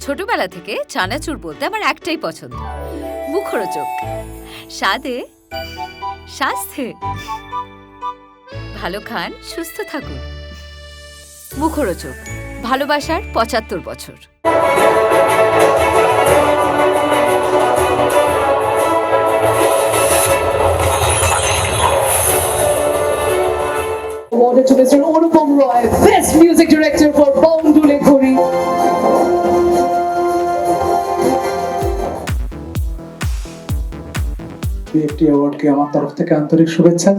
ছোটবেলা থেকে চানাচুর বলতে আমার একটাই পছন্দ মুখরোচক স্বাদে স্বাস্থ্যে ভালো খান সুস্থ থাকুন মুখরোচক ভালোবাসার পঁচাত্তর বছর to Mr. Anupam Roy, Best Music Director for. একটি অ্যাওয়ার্ডকে আমার তরফ থেকে আন্তরিক শুভেচ্ছা।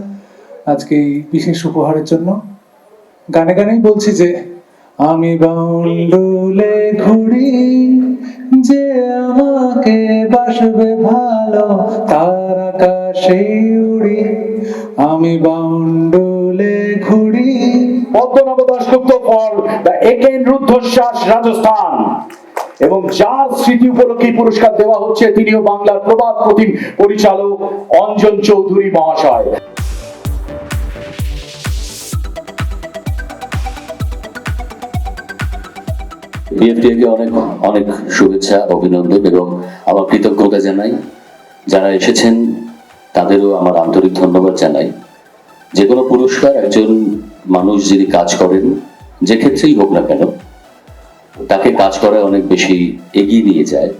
আজকে এই বিশেষ উপহারের জন্য গানে গানেই বলছি যে, আমি বাউন্ডুলে ঘুরি, যে আমাকে বাসবে ভালো, তার আকাশে উড়ি। আমি বাউন্ডুলে ঘুরি Padmanabh Dasgupta for the again রুদ্ধশ্বাস রাজস্থান। এবং যার স্মৃতি উপলক্ষে পুরস্কার দেওয়া হচ্ছে, তিনিও বাংলার প্রবাদ প্রতিম পরিচালক অঞ্জন চৌধুরী মহাশয়। বিএফটিকে অনেক অনেক শুভেচ্ছা, অভিনন্দন এবং আমার কৃতজ্ঞতা জানাই। যারা এসেছেন, তাদেরও আমার আন্তরিক ধন্যবাদ জানাই। যে কোনো পুরস্কার একজন মানুষ যিনি কাজ করেন, যে ক্ষেত্রেই হোক না কেন তাকে কাজ করায় অনেক বেশি এগিয়ে নিয়ে যায়,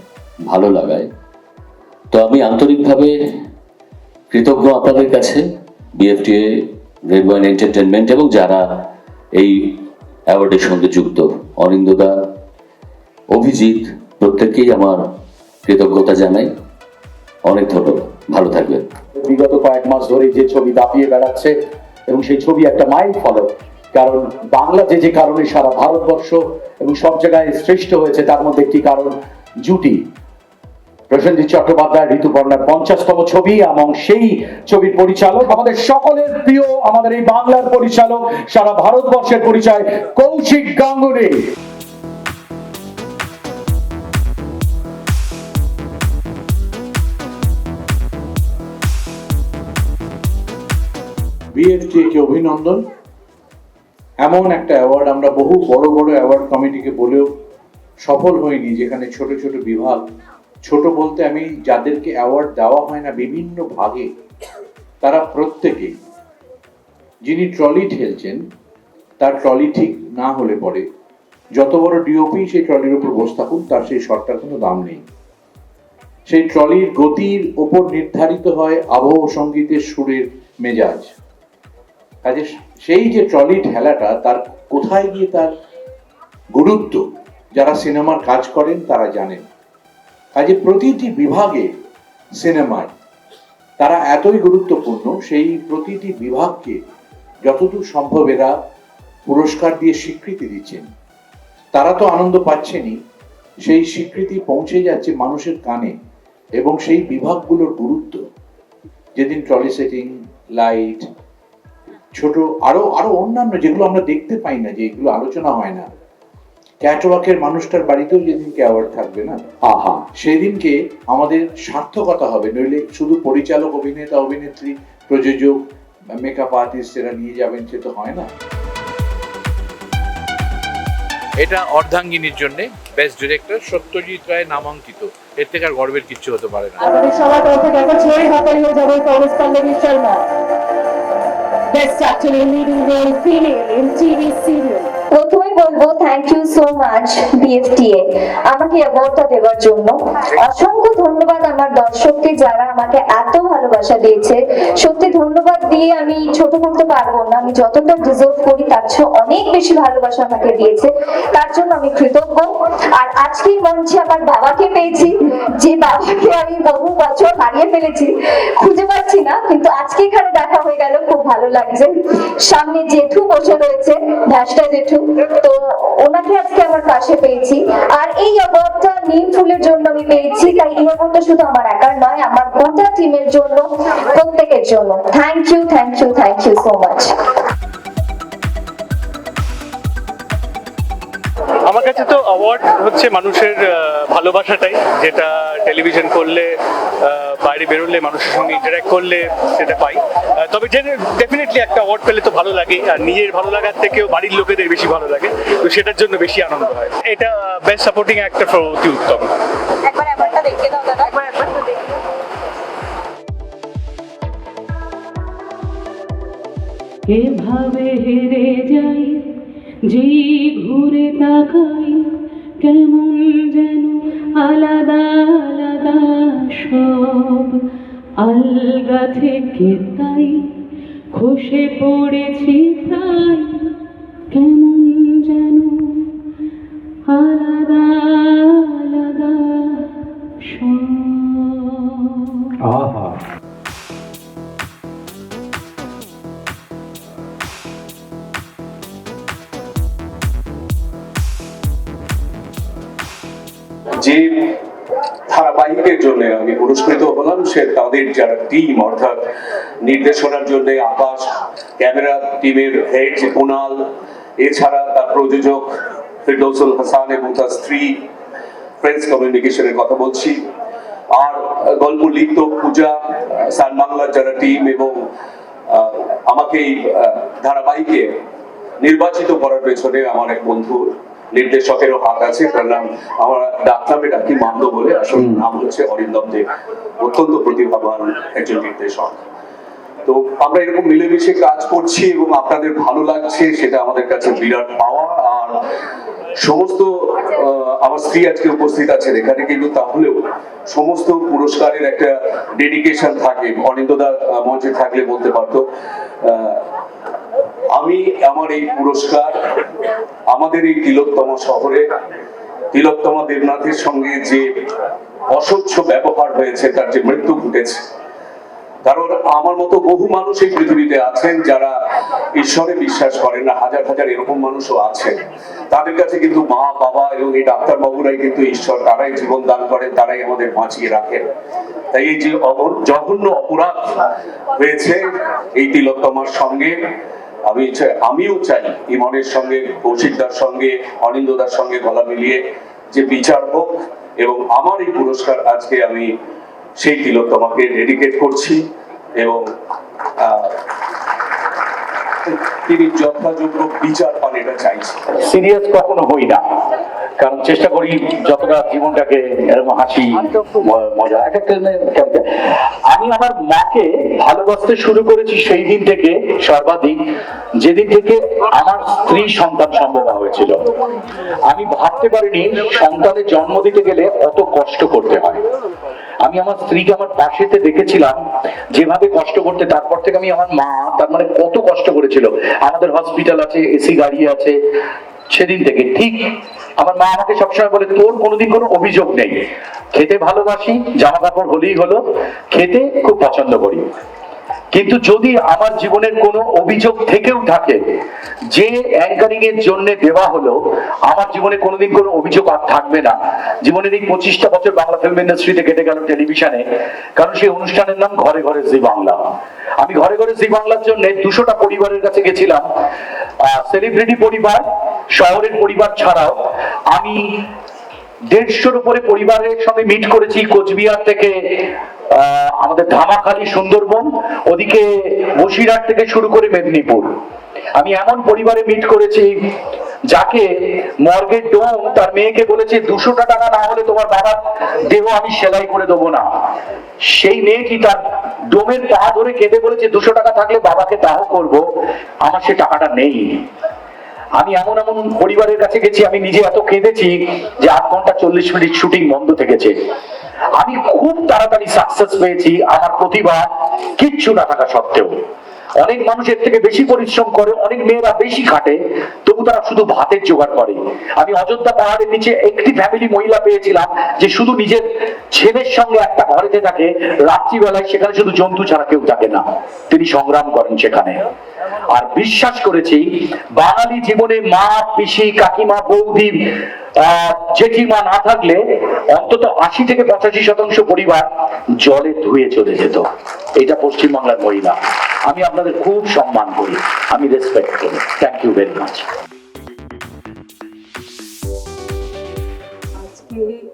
ভালো লাগায়। তো আমি আন্তরিকভাবে কৃতজ্ঞ আপনাদের কাছে বিএফটিএ রেড এন্টারটেনমেন্ট এবং যারা এই অ্যাওয়ার্ডের সঙ্গে যুক্ত অনিন্দদা অভিজিৎ, প্রত্যেককেই আমার কৃতজ্ঞতা জানাই। অনেক ধন্যবাদ। ভালো থাকবেন। বিগত কয়েক মাস ধরে যে ছবি দাপিয়ে বেড়াচ্ছে এবং সেই ছবি একটা মাইল ফলক। কারণ বাংলা যে যে কারণে সারা ভারতবর্ষ এবং সব জায়গায় শ্রেষ্ঠ হয়েছে, তার মধ্যে একটি কারণ, জুটি। প্রসেনজিৎ চট্টোপাধ্যায় ঋতুপর্ণার পঞ্চাশতম ছবি এবং সেই ছবির পরিচালক আমাদের সকলের প্রিয়, আমাদের এই বাংলার পরিচালক, সারা ভারতবর্ষের পরিচয়, কৌশিক গাঙ্গুলি। বিএফটিএ কে অভিনন্দন? এমন একটা অ্যাওয়ার্ড আমরা বহু বড় বড় অ্যাওয়ার্ড কমিটিকে বলেও সফল হইনি, যেখানে ছোট ছোট বিভাগ, ছোট বলতে আমি যাদেরকে অ্যাওয়ার্ড দেওয়া হয় না, বিভিন্ন ভাগে, তারা প্রত্যেকে, যিনি ট্রলি ঠেলছেন, তার ট্রলি ঠিক না হলে পরে, যত বড় ডিওপি সেই ট্রলির উপর বসে থাকুন, তার সেই শটটার কোনো দাম নেই। সেই ট্রলির গতির ওপর নির্ধারিত হয় আবহ সঙ্গীতের সুরের মেজাজ। কাজে সেই যে ট্রলি ঠেলাটা, তার কোথায় গিয়ে তার গুরুত্ব? যারা সিনেমার কাজ করেন, তারা জানেন। কাজে প্রতিটি বিভাগে সিনেমায় তারা এতই গুরুত্বপূর্ণ, সেই প্রতিটি বিভাগকে যতদূর সম্ভব এরা পুরস্কার দিয়ে স্বীকৃতি দিচ্ছেন। তারা তো আনন্দ পাচ্ছেনই। সেই স্বীকৃতি পৌঁছে যাচ্ছে মানুষের কানে এবং সেই বিভাগগুলোর গুরুত্ব। যেদিন ট্রলি সেটিং লাইট ছোট আরও আরও অন্যান্য যেগুলো আমরা দেখতে পাই না যে এগুলো আলোচনা হয় না। ক্যাটওয়াকের মানুষটার বাড়িতেও যেদিনকে অ্যাওয়ার্ড থাকবে না আহা। সেদিনকে আমাদের সার্থকতা হবে। নইলে শুধু পরিচালক অভিনেতা অভিনেত্রী প্রযোজক মেকআপ আর্টিস্ট এরা নিয়ে যাবেন সে তো হয় না। এটা অর্ধাঙ্গিনীর জন্য বেস্ট ডিরেক্টর সত্যজিৎ রায় নামাঙ্কিত। এর থেকে আর গর্বের কিচ্ছু হতে পারে না। Best actor in leading role female in TV serial. প্রথমে বলব thank you so much BFTA আমাকে অ্যাওয়ার্ডটা দেওয়ার জন্য। অসংখ্য ধন্যবাদ আমার দর্শককে যারা আমাকে এত ভালোবাসা দিয়েছে। সত্যি ধন্যবাদ দিয়ে আমি ছোট করতে পারব না, আমি যতটা ডিজার্ভ করি, তার চেয়ে অনেক বেশি ভালোবাসা আমাকে দিয়েছে। তার জন্য আমি কৃতজ্ঞ। আর আজকের মঞ্চে আমার বাবাকে পেয়েছি, যে বাবাকে আমি বহু বছর হারিয়ে ফেলেছি। খুঁজে পাচ্ছি না, কিন্তু আজকে এখানে দেখা ভালো লাগছে। সামনে জেঠু বসে রয়েছে ধ্যাসটা জেঠু। তো ওনাকে আজকে আমার পাশে পেয়েছি। আর এই অ্যাওয়ার্ডটা নীল ফুলের জন্য আমি পেয়েছি, তাই এই অ্যাওয়ার্ডটা শুধু আমার একার নয়, আমার গোটা টিমের জন্য, প্রত্যেকের জন্য। Thank you thank you thank you so much আমার কাছে তো অ্যাওয়ার্ড হচ্ছে মানুষের ভালোবাসাটাই যেটা টেলিভিশন করলে বাইরে বেরোলে মানুষের সঙ্গে ইন্টারাক্ট করলে সেটা পাই। তবে যে ডেফিনেটলি একটা অ্যাওয়ার্ড পেলে তো ভালো লাগে আর নিজের ভালো লাগার থেকেও বাড়ির লোকেদের বেশি ভালো লাগে তো সেটার জন্য বেশি আনন্দ হয়। এটা বেস্ট সাপোর্টিং অ্যাক্টর ফর অতি উত্তম। একবার ব্যাপারটা দেখে দাও দাদা। একবার ব্যাপারটা এভাবে হেরে যাই যেই ঘুরে তাকাই কেমন যেন আলাদা আলাদা সব। আলগা থেকে তাই খসে পড়েছি প্রায়, কেমন আমি পুরস্কৃত হলাম। সে তাদের যারা টিম অর্থাৎ নির্দেশনার জন্য আকাশ, ক্যামেরা টিমের হেড কুনাল, এছাড়া তার প্রযোজক ফিরদৌসুল হাসান এবং তার স্ত্রী ফ্রেন্ডস কমিউনিকেশনের কথা বলছি। আর গল্প লিখত পূজা, সান বাংলার যারা টিম এবং আমাকে এই ধারাবাহিকে নির্বাচিত করার পেছনে আমার এক বন্ধু নির্দেশকেরও হাত আছে তার নাম আমার ডাকনামে ডাকি মান্দ বলে। আসল নাম হচ্ছে অরিন্দম দেব অত্যন্ত প্রতিভাবান একজন নির্দেশক। তো আমরা এরকম মিলেমিশে কাজ করছি এবং আপনাদের ভালো লাগছে সেটা আমাদের কাছে বিরাট পাওয়া। আর সমস্ত আমার স্ত্রী আজকে উপস্থিত আছেন এখানে কিন্তু তাহলেও সমস্ত পুরস্কারের একটা ডেডিকেশন থাকে। অনিন্দদা মঞ্চে থাকলে বলতে পারতো আহ, আমি আমার এই পুরস্কার, আমাদের এই তিলোত্তমা শহরে তিলোত্তমা দেবনাথের সঙ্গে যে অস্বচ্ছ ব্যবহার হয়েছে, তার যে মৃত্যু ঘটেছে, কারণ আমার মতো বহু মানুষ এই পৃথিবীতে আছেন যারা ঈশ্বরে বিশ্বাস করেন না, হাজার হাজার এরকম মানুষও আছেন। তাদের কাছে কিন্তু মা, বাবা এবং এই ডাক্তার বাবুরাই কিন্তু ঈশ্বর, তারাই জীবন দান করেন, তারাই আমাদের বাঁচিয়ে রাখেন। তাই এই যে জঘন্য অপরাধ হয়েছে এই তিলোত্তমার সঙ্গে আমি চাই- আমিও চাই ইমনের সঙ্গে, কৌশিকদার সঙ্গে অনিন্দদার সঙ্গে গলা মিলিয়ে যে বিচার হোক এবং আমার এই পুরস্কার আজকে আমি সেই তোমাকে ডেডিকেট করছি এবং তিনি যথাযোগ্য বিচার পান, এটা চাইছি। সিরিয়াস কখনো হই না। কারণ চেষ্টা করি যতটা জীবনটাকে এরকম হাসি মজা, এক একটা আমি আমার মাকে ভালোবাসতে শুরু করেছি সেই দিন থেকে, সর্বাধিক, যেদিন থেকে আমার স্ত্রী সন্তান সম্ভব হয়েছিল। আমি ভাবতে পারিনি সন্তানের জন্ম দিতে গেলে অত কষ্ট করতে হয়। আমি আমার স্ত্রীকে আমার পাশেতে দেখেছিলাম, যেভাবে কষ্ট করতে, তারপর থেকে আমি আমার মা, তার মানে কত কষ্ট করেছিল। আমাদের হসপিটাল আছে এসি গাড়ি আছে, সেদিন থেকে। ঠিক, আমার মা আমাকে সবসময় বলে, তোর কোনোদিন কোনো অভিযোগ নেই। খেতে ভালোবাসি, জামা কাপড় হলেই হলো। খেতে খুব পছন্দ করি। কিন্তু যদি আমার জীবনের কোনো অভিযোগ থেকেও থাকে যে অ্যাঙ্কারিং এর জন্য দেওয়া হলো, আমার জীবনে কোনোদিন কোনো অভিযোগ আর থাকবে না। জীবনের এই পঁচিশটা বছর বাংলা ফিল্ম ইন্ডাস্ট্রিতে কেটে গেল টেলিভিশনে কারণ সেই অনুষ্ঠানের নাম ঘরে ঘরে জি বাংলা। আমি ঘরে ঘরে জি বাংলার জন্য দুশোটা পরিবারের কাছে গেছিলাম। সেলিব্রিটি পরিবার, শহরের পরিবার ছাড়াও আমি দেড়শোর উপরে পরিবারের সঙ্গে মিট করেছি কোচবিহার থেকে আমাদের ধামাখালি, সুন্দরবন, ওদিকে বসিরহাট থেকে শুরু করে মেদিনীপুর। আমি এমন পরিবারে মিট করেছি যাকে মর্গের ডোম তার মেয়েকে বলেছে, দুশোটা টাকা না হলে তোমার বাবার দেহ আমি সেলাই করে দেবো না। সেই মেয়েটি তার ডোমের পা ধরে কেঁদে বলেছে, দুশো টাকা থাকলে বাবাকে দাহ করব, আমার সে টাকাটা নেই। আমি এমন এমন পরিবারের কাছে গেছি, আমি নিজে এত কেঁদেছি যে আট ঘণ্টা চল্লিশ মিনিট শুটিং বন্ধ থেকেছে। আমি খুব তাড়াতাড়ি সাকসেস পেয়েছি, আমার প্রতিভা কিচ্ছু না থাকা সত্ত্বেও। অনেক মানুষ এর থেকে বেশি পরিশ্রম করে, অনেক মেয়েরা বেশি খাটে, তবু তারা শুধু ভাতের জোগাড় করে। আমি অযোধ্যা পাহাড়ের নিচে একটি ফ্যামিলি মহিলা পেয়েছিলাম, যে শুধু নিজের ছেলের সঙ্গে একটা ঘরেতে থাকে, রাত্রিবেলায় সেখানে শুধু জন্তু ছাড়া কেউ থাকে না। তিনি সংগ্রাম করেন সেখানে। আর বিশ্বাস করেছি, বাঙালি জীবনে মা, পিসি, কাকিমা, বৌদি জেঠিমা না থাকলে অন্তত আশি থেকে পঁচাশি শতাংশ পরিবার জলে ধুয়ে চলে যেত। এটা পশ্চিমবাংলার মহিলা। আমি আপনাদের খুব সম্মান করি। আমি রেসপেক্ট করি। থ্যাংক ইউ ভেরি মাচ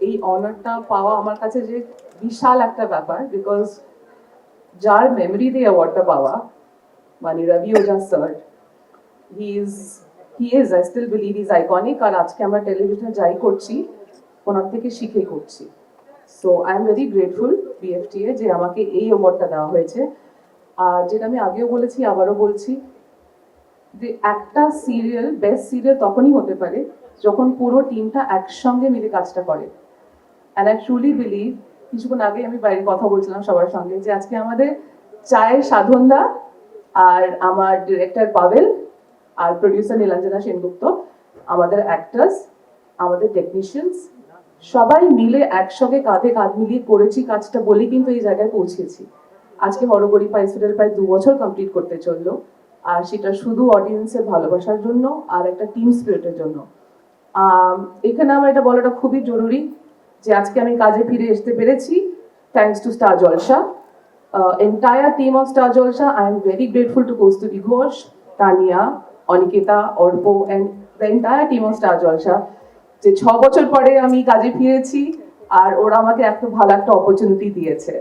এই অনারটা পাওয়া আমার কাছে যে বিশাল একটা ব্যাপার বিকজ যার মেমরি মেমোরিতে অ্যাওয়ার্ডটা পাওয়া মানে Rabi Ojha sir he is he is I still believe is iconic আর আজকে আমরা টেলিভিশনে যাই করছি, ওনার থেকে শিখে করছি। So I am very grateful BFTA যে আমাকে এই অ্যাওয়ার্ডটা দেওয়া হয়েছে। আর যেটা আমি আগেও বলেছি, আবারও বলছি, যে একটা সিরিয়াল বেস্ট সিরিয়াল তখনই হতে পারে যখন পুরো টিমটা একসঙ্গে মিলে কাজটা করে। অ্যান্ড আই ট্রুলি বিলিভ কিছুক্ষণ আগে আমি বাইরে কথা বলছিলাম সবার সঙ্গে, যে আজকে আমাদের চায়ের সাধনদা আর আমার ডিরেক্টর পাভেল আর প্রডিউসার নীলাঞ্জনা সেনগুপ্ত, আমাদের অ্যাক্টার্স আমাদের টেকনিশিয়ানস সবাই মিলে একসঙ্গে কাঁধে কাঁধ মিলিয়ে করেছি কাজটা বলে কিন্তু এই জায়গায় পৌঁছেছি। আজকে হরগরি পাইসুরের প্রায় দু বছর কমপ্লিট করতে চলল, আর সেটা শুধু অডিয়েন্সের ভালোবাসার জন্য আর একটা টিম স্পিরিটের জন্য। এখানে আমার এটা বলাটা খুবই জরুরি যে আজকে আমি কাজে ফিরে আসতে পেরেছি thanks to Star Jalsha entire team of Star Jalsha I am very grateful to Kaustuvi Ghosh Tania Aniketa, Arpo and the entire team of Star Jalsha যে ছ বছর পরে আমি কাজে ফিরেছি, আর ওরা আমাকে এত ভালো একটা অপরচুনিটি দিয়েছে।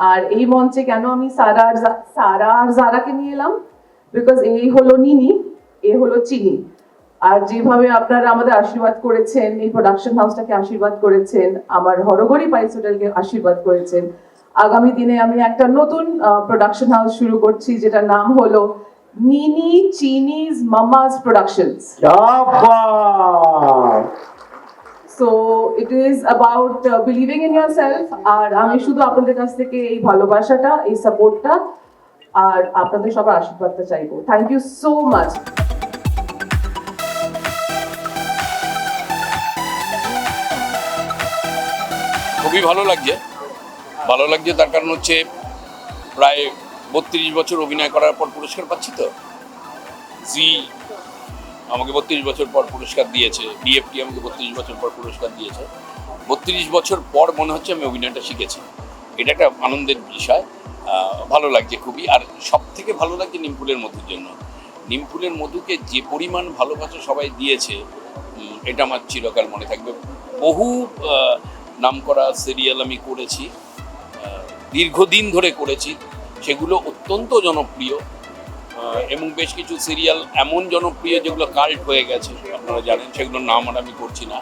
আর এই মঞ্চে কেন আমি সারা আর সারা আর জারাকে নিয়ে এলাম? বিকজ এই হলো নিনি, এ হলো চিনি। আর যেভাবে আপনারা আমাদের আশীর্বাদ করেছেন, এই প্রোডাকশন হাউসটাকে আশীর্বাদ করেছেন, আমার হরগরি পাইস হোটেলকে আশীর্বাদ করেছেন, আগামী দিনে আমি একটা নতুন প্রোডাকশন হাউস শুরু করছি, যেটার নাম হলো Nini Chinese mama's productions so it is about believing in yourself আর আমি শুধু আপনাদের কাছ থেকে এই ভালোবাসাটা এই সাপোর্টটা আর আপনাদের সবার আশীর্বাদটা চাইব। থ্যাংক ইউ সো মাচ খুবই ভালো লাগছে। ভালো লাগছে তার কারণ হচ্ছে প্রায় বত্রিশ বছর অভিনয় করার পর পুরস্কার পাচ্ছি তো? জি আমাকে বত্রিশ বছর পর পুরস্কার দিয়েছে। ডিএফটি আমাকে বত্রিশ বছর পর পুরস্কার দিয়েছে। বত্রিশ বছর পর মনে হচ্ছে আমি অভিনয়টা শিখেছি। এটা একটা আনন্দের বিষয়। ভালো লাগছে খুবই। আর সব থেকে ভালো লাগছে নিমফুলের মধুর জন্য। নিমফুলের মধুকে যে পরিমাণ ভালোবাসা সবাই দিয়েছে এটা আমার চিরকাল মনে থাকবে। বহু আহ, নামকরা সিরিয়াল আমি করেছি দীর্ঘদিন ধরে করেছি। সেগুলো অত্যন্ত জনপ্রিয় এবং বেশ কিছু সিরিয়াল এমন জনপ্রিয় যেগুলো কাল্ট হয়ে গেছে, আপনারা জানেন, সেগুলোর নাম আর আমি করছি না।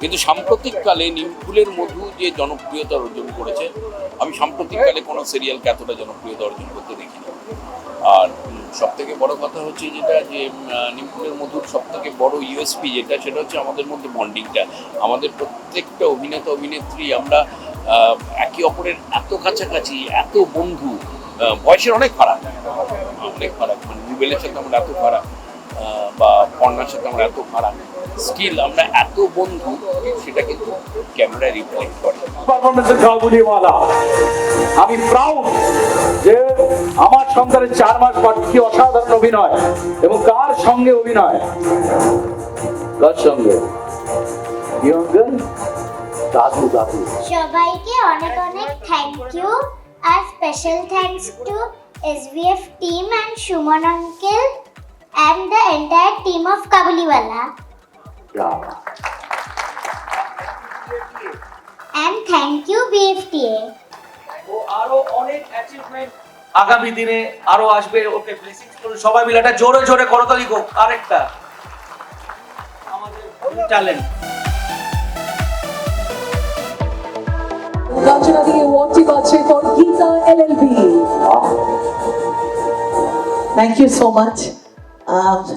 কিন্তু সাম্প্রতিককালে নিমফুলের মধু যে জনপ্রিয়তা অর্জন করেছে, আমি সাম্প্রতিককালে কোনো সিরিয়ালকে এতটা জনপ্রিয়তা অর্জন করতে দেখিনি। আর সব থেকে বড় কথা হচ্ছে যেটা যে নিমফুলের মধুর সব থেকে বড় ইউএসপি যেটা, সেটা হচ্ছে আমাদের মধ্যে বন্ডিংটা আমাদের প্রত্যেকটা অভিনেতা, অভিনেত্রী আমরা একে অপরের এত কাছাকাছি, এত বন্ধু বয়সের অনেক ফারাক। অনেক ফারাক। মানে রুবেলের সাথে আমরা এত ফারাক বা পর্ণার সাথে আমরা এত ফারাক। স্কিল আমরা এত বন্ধু সেটা কিন্তু ক্যামেরায় রিফ্লেক্ট করে। আমি প্রাউড যে আমার সংসারে চার মাস পর কি অসাধারণ অভিনয় এবং কার সঙ্গে অভিনয়? কার সঙ্গে? দাদু দাদু সবাইকে অনেক অনেক thank you R special thanks to SBF team and Suman uncle and the entire team of Kabuliwala and thank you BFTA ও আরও অনেক অ্যাচিভমেন্ট আগামী দিনে আরও আসবে ওকে ব্লেসিংস করুন। সবাই মিলে একটা জোরে জোরে করতালি হোক আরেকটা। আমাদের talent LLB thank you so much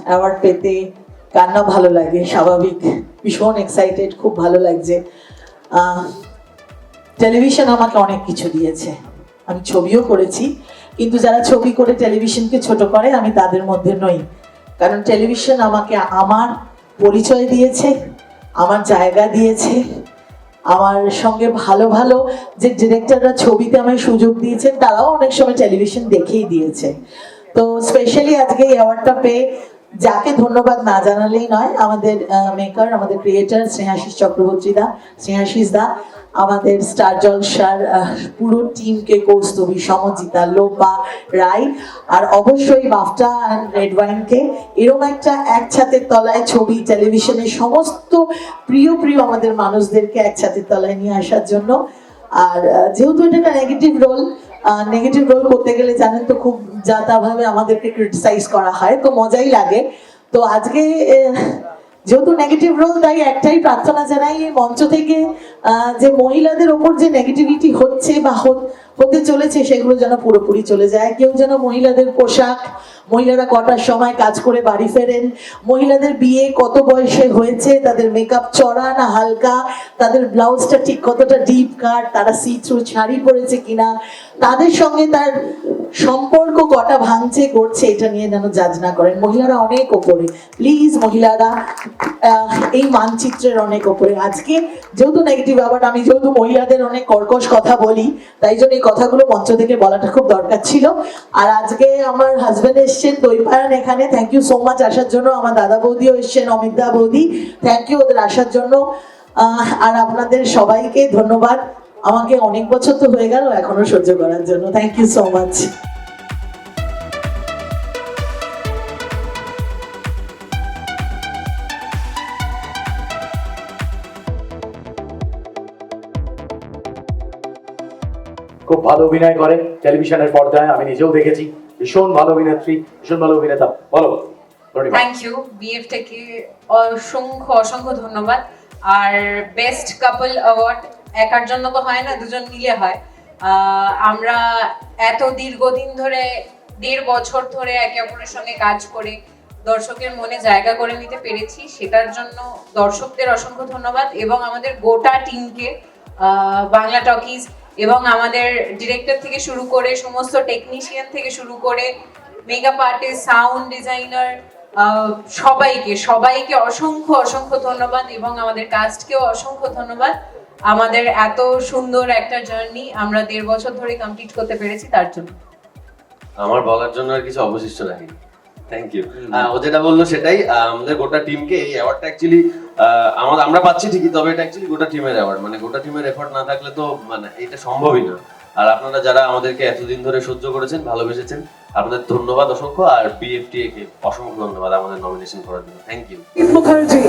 award পেতে কান্না ভালো লাগে, স্বাভাবিক। ভীষণ এক্সাইটেড খুব ভালো লাগছে। টেলিভিশন আমাকে অনেক কিছু দিয়েছে। আমি ছবিও করেছি, কিন্তু যারা ছবি করে টেলিভিশনকে ছোট করে, আমি তাদের মধ্যে নই। কারণ টেলিভিশন আমাকে আমার পরিচয় দিয়েছে, আমার জায়গা দিয়েছে আমার সঙ্গে ভালো ভালো যে ডিরেক্টররা ছবিতে আমায় সুযোগ দিয়েছেন, তারাও অনেক সময় টেলিভিশন দেখেই দিয়েছে। তো স্পেশালি আজকে এই অ্যাওয়ার্ডটা পেয়ে যাকে ধন্যবাদ না জানালেই নয়, আমাদের মেকার আমাদের ক্রিয়েটার স্নেহাশিস চক্রবর্তী দা, স্নেহাশিস দা, আমাদের স্টার জলসার পুরো টিমকে কৌস্তবী সমজিতা, লোপা রায় আর অবশ্যই বাফটা রেড ওয়াইনকে এরকম একটা এক ছাতের তলায় ছবি টেলিভিশনের সমস্ত প্রিয় প্রিয় আমাদের মানুষদেরকে এক ছাতের তলায় নিয়ে আসার জন্য। আর যেহেতু এটা একটা নেগেটিভ রোল নেগেটিভ রোল করতে গেলে জানেন তো খুব যা তাভাবে আমাদেরকে ক্রিটিসাইজ করা হয়, তো মজাই লাগে। তো আজকে যেহেতু নেগেটিভ রোল তাই একটাই প্রার্থনা জানাই এই মঞ্চ থেকে যে মহিলাদের ওপর যে নেগেটিভিটি হচ্ছে বা হতে চলেছে, সেগুলো যেন পুরোপুরি চলে যায়। কেউ যেন মহিলাদের পোশাক, মহিলারা কটার সময় কাজ করে বাড়ি ফেরেন, মহিলাদের বিয়ে কত বয়সে হয়েছে, তাদের মেকআপ চড়া না হালকা, তাদের ব্লাউজটা ঠিক কতটা ডিপ কাট তারা সি থ্রু শাড়ি পরেছে কিনা, তাদের সঙ্গে তার সম্পর্ক কটা ভাঙছে করছে এটা নিয়ে যেন জাজ না করেন। মহিলারা অনেক ওপরে। প্লিজ মহিলারা এই মানচিত্রের অনেক ওপরে। আজকে যেহেতু নেগেটিভ আবার আমি যেহেতু মহিলাদের অনেক কর্কশ কথা বলি, তাই জন্য এই কথাগুলো মঞ্চ থেকে বলাটা খুব দরকার ছিল। আর আজকে আমার হাজবেন্ড এসছেন দৈপায়ন এখানে। থ্যাংক ইউ সো মাচ আসার জন্য আমার দাদা বৌদিও এসছেন, অমিতা বৌদি। থ্যাংক ইউ ওদের আসার জন্য। আর আপনাদের সবাইকে ধন্যবাদ। আমাকে অনেক বছর তো হয়ে গেল এখনও সহ্য করার জন্য। থ্যাংক ইউ সো মাচ খুব ভালো অভিনয় করে টেলিভিশনের পর্দায় আমি নিজেও দেখেছি। ভীষণ ভালো অভিনেত্রী ভীষণ ভালো অভিনেতা। বলো। থ্যাংক ইউ বিএফ থেকে অসংখ্য অসংখ্য ধন্যবাদ। আর বেস্ট কাপল অ্যাওয়ার্ড একার জন্য তো হয় না, দুজন মিলে হয়। আমরা এত দীর্ঘদিন ধরে, দেড় বছর ধরে একে অপরের সঙ্গে কাজ করে দর্শকের মনে জায়গা করে নিতে পেরেছি, সেটার জন্য দর্শকদের অসংখ্য ধন্যবাদ এবং আমাদের গোটা টিমকে বাংলা টকিজ এবং আমাদের ডিরেক্টর থেকে শুরু করে সমস্ত টেকনিশিয়ান থেকে শুরু করে মেকআপ আর্টিস্ট, সাউন্ড ডিজাইনার সবাইকে সবাইকে অসংখ্য অসংখ্য ধন্যবাদ এবং আমাদের কাস্টকেও অসংখ্য ধন্যবাদ। আমাদের এত সুন্দর একটা জার্নি আমরা দেড় বছর ধরে কমপ্লিট করতে পেরেছি তার জন্য। আমার বলার জন্য আর কিছু অবশিষ্ট রাখিনি। থ্যাংক ইউ ও যেটা বলল সেটাই আমাদের গোটা টিমকে এই অ্যাওয়ার্ডটা অ্যাকচুয়ালি আমাদের আমরা পাচ্ছি ঠিকই তবে এটা অ্যাকচুয়ালি গোটা টিমের অ্যাওয়ার্ড মানে গোটা টিমের এফর্ট না থাকলে তো মানে এটা সম্ভবই না। আর আপনারা যারা আমাদেরকে এতদিন ধরে সহ্য করেছেন ভালোবেসেছেন আপনাদের ধন্যবাদ অসংখ্য আর বিএফটিএ কে অসংখ্য ধন্যবাদ আমাদের নমিনেশন করার জন্য। Thank you Mukherjee.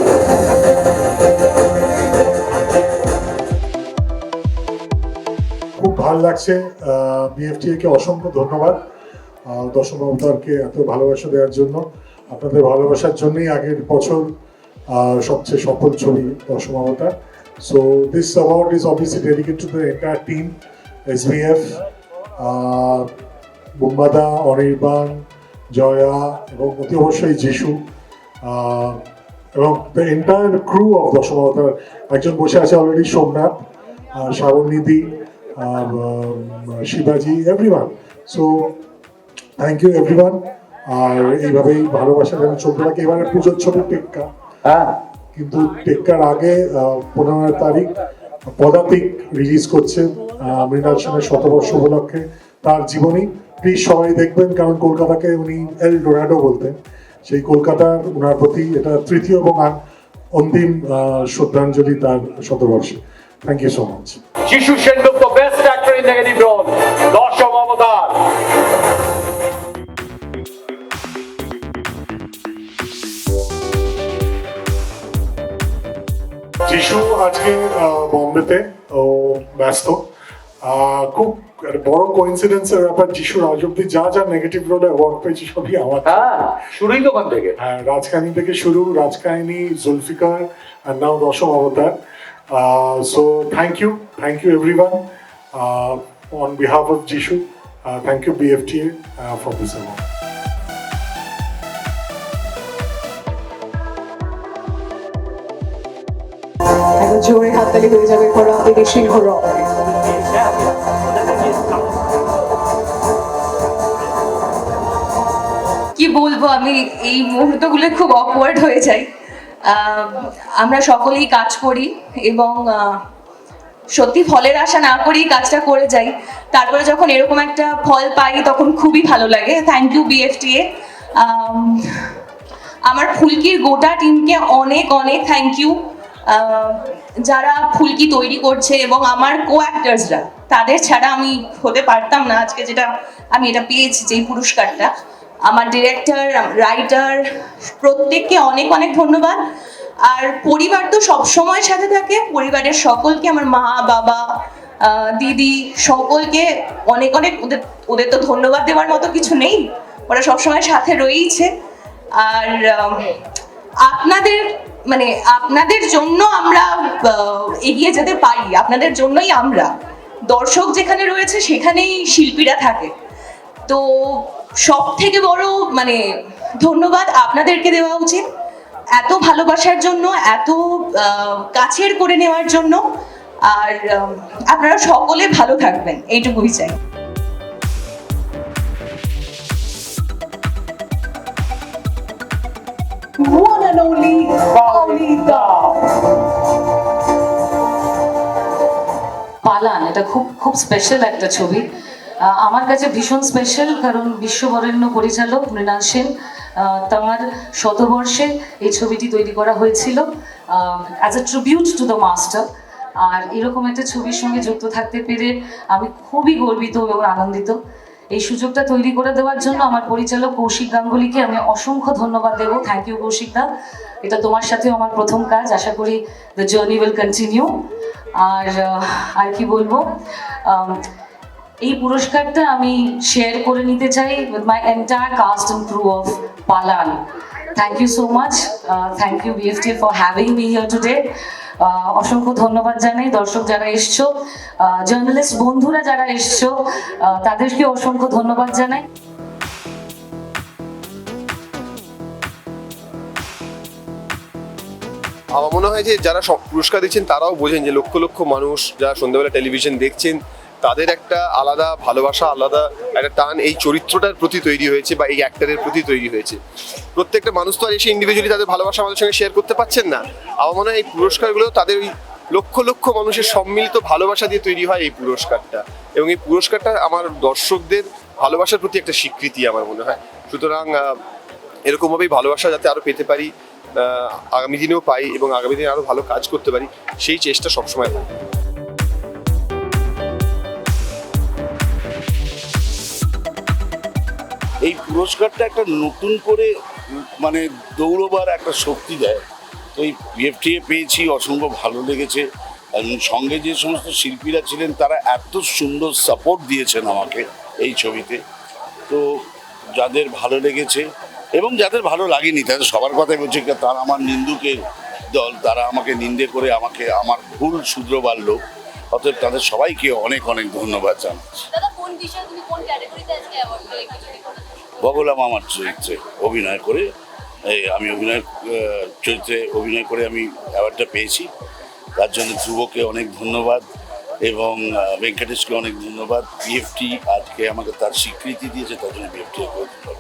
খুব ভালো লাগছে বিএফটিএ কে অসংখ্য ধন্যবাদ দর্শক অবতারকে এত ভালোবাসা দেওয়ার জন্য। আপনাদের ভালোবাসার জন্যই আগের বছর সবচেয়ে সফল ছবি দর্শক অবতার so this award is obviously dedicate to the entire team SVF Bumbada Anirban Jaya এবং অতি অবশ্যই যিশু এবং দ্য এন্টায়ার ক্রু অফ দর্শক অবতার একজন বসে আছে already Somnath শ্রাবণীদি Shibaji everyone so thank you everyone আর এইভাবেই ভালোবাসা যেন চলতে থাকে। এবারে পুজোর ছবি টেক্কা। হ্যাঁ। কিন্তু টেক্কার আগে পনেরো তারিখ পদাতিক রিলিজ করছে মৃণাল সেনের শতবর্ষ উপলক্ষে তার জীবনী। প্লিজ সবাই দেখবেন কারণ কলকাতাকে উনি এল ডোরাডো বলতেন। সেই কলকাতার ওনার প্রতি এটা তৃতীয় এবং অন্তিম শ্রদ্ধাঞ্জলি তার শতবর্ষে। Thank you so much Jisshu Sengupta best actor in negative role দর্শক অবতার। যিশু আজকে বোম্বেতে ও ব্যস্ত। খুব বড় কোইন্সিডেন্সের ব্যাপার যিশু অব্দি যা যা নেগেটিভ রোলে অ্যাওয়ার্ড পেয়েছে সবই আমার। হ্যাঁ শুরুই তো থেকে। হ্যাঁ রাজকাহিনী থেকে শুরু রাজকাহিনী জুলফিকার আর now Dawshom Awbatar. So thank you thank you everyone on behalf of Jisshu thank you BFTA for this award একটা জোরে হাততালি হয়ে যাবে ফর রাত্রি সিংহ রয় কি বলব আমি এই মুহূর্তগুলো খুব অকওয়ার্ড হয়ে যাই। আহ, আমরা সকলেই কাজ করি এবং সত্যি ফলের আশা না করেই কাজটা করে যাই। তারপরে যখন এরকম একটা ফল পাই, তখন খুবই ভালো লাগে। থ্যাংক ইউ বিএফটিএ আমার ফুলকির গোটা টিমকে অনেক অনেক থ্যাংক ইউ যারা ফুলকি তৈরি করছে এবং আমার কো অ্যাক্টার্সরা তাদের ছাড়া আমি হতে পারতাম না। আজকে যেটা আমি এটা পেয়েছি, যেই পুরস্কারটা। আমার ডিরেক্টর রাইটার প্রত্যেককে অনেক অনেক ধন্যবাদ। আর পরিবার তো সবসময় সাথে থাকে, পরিবারের সকলকে, আমার মা, বাবা দিদি সকলকে অনেক অনেক ওদের ওদের তো ধন্যবাদ দেওয়ার মতো কিছু নেই, ওরা সবসময় সাথে রয়েইছে। আর আপনাদের মানে আপনাদের জন্য আমরা এগিয়ে যেতে পারি, আপনাদের জন্যই আমরা। দর্শক যেখানে রয়েছে সেখানেই শিল্পীরা থাকে। তো সব থেকে বড় মানে ধন্যবাদ আপনাদেরকে দেওয়া উচিত। এত ভালোবাসার জন্য এত কাছের করে নেওয়ার জন্য। আর আপনারা সকলে ভালো থাকবেন এইটুকুই চাই। One and only Paulita. পালান এটা খুব খুব স্পেশাল একটা ছবি। আমার কাছে ভীষণ স্পেশাল কারণ বিশ্ববরেণ্য পরিচালক মৃণাল সেন তাঁর শতবর্ষে এই ছবিটি তৈরি করা হয়েছিল as a tribute to the master আর এরকম একটা ছবির সঙ্গে যুক্ত থাকতে পেরে আমি খুবই গর্বিত এবং আনন্দিত। এই সুযোগটা তৈরি করে দেওয়ার জন্য আমার পরিচালক কৌশিক গাঙ্গুলিকে আমি অসংখ্য ধন্যবাদ দেবো। Thank you Kaushik da. এটা তোমার সাথেও আমার প্রথম কাজ। আশা করি দ্য জার্নি উইল কন্টিনিউ আর আর কি বলব? এই পুরস্কারটা আমি শেয়ার করে নিতে চাই with my entire cast and crew of Palan thank you so much thank you BFT for having me here today অসংখ্য ধন্যবাদ জানাই দর্শক যারা এসছো জার্নালিস্ট বন্ধুরা যারা এসছো তাদেরকে অসংখ্য ধন্যবাদ জানাই। আমার মনে হয় যে যারা পুরস্কার দিচ্ছেন, তারাও বোঝেন যে লক্ষ লক্ষ মানুষ যারা সন্ধ্যাবেলা টেলিভিশন দেখছেন তাদের একটা আলাদা ভালোবাসা, আলাদা একটা টান এই চরিত্রটার প্রতি তৈরি হয়েছে বা এই অ্যাক্টারের প্রতি তৈরি হয়েছে। প্রত্যেকটা মানুষ তো আর এসে ইন্ডিভিজুয়ালি তাদের ভালোবাসা আমাদের সঙ্গে শেয়ার করতে পারছেন না। আমার মনে হয় এই পুরস্কারগুলো তাদের ওই লক্ষ লক্ষ মানুষের সম্মিলিত ভালোবাসা দিয়ে তৈরি হয় এই পুরস্কারটা। এবং এই পুরস্কারটা আমার দর্শকদের ভালোবাসার প্রতি একটা স্বীকৃতি আমার মনে হয়। সুতরাং এরকমভাবেই ভালোবাসা যাতে আরও পেতে পারি আগামী দিনেও পাই এবং আগামী দিনে আরও ভালো কাজ করতে পারি, সেই চেষ্টা সবসময় থাকে এই পুরস্কারটা একটা নতুন করে মানে দৌড়বার একটা শক্তি দেয়। তো এই বিএফটিএ পেয়েছি অসংখ্য ভালো লেগেছে। সঙ্গে যে সমস্ত শিল্পীরা ছিলেন, তারা এত সুন্দর সাপোর্ট দিয়েছেন আমাকে এই ছবিতে। তো যাদের ভালো লেগেছে, এবং যাদের ভালো লাগেনি, তাদের সবার কথাই বলছে তারা আমার নিন্দুকের দল, তারা আমাকে নিন্দে করে আমাকে, আমার ভুল শুধরোবার লোক। অতএব তাদের সবাইকে অনেক অনেক ধন্যবাদ জানাচ্ছি। বগলাম আমার চরিত্রে অভিনয় করে, এই আমি অভিনয় চরিত্রে অভিনয় করে আমি অ্যাওয়ার্ডটা পেয়েছি। তার জন্য ধ্রুবকে অনেক ধন্যবাদ এবং ভেঙ্কটেশকে অনেক ধন্যবাদ। বিএফটি আজকে আমাকে তার স্বীকৃতি দিয়েছে, তার জন্য বিএফটি ধন্যবাদ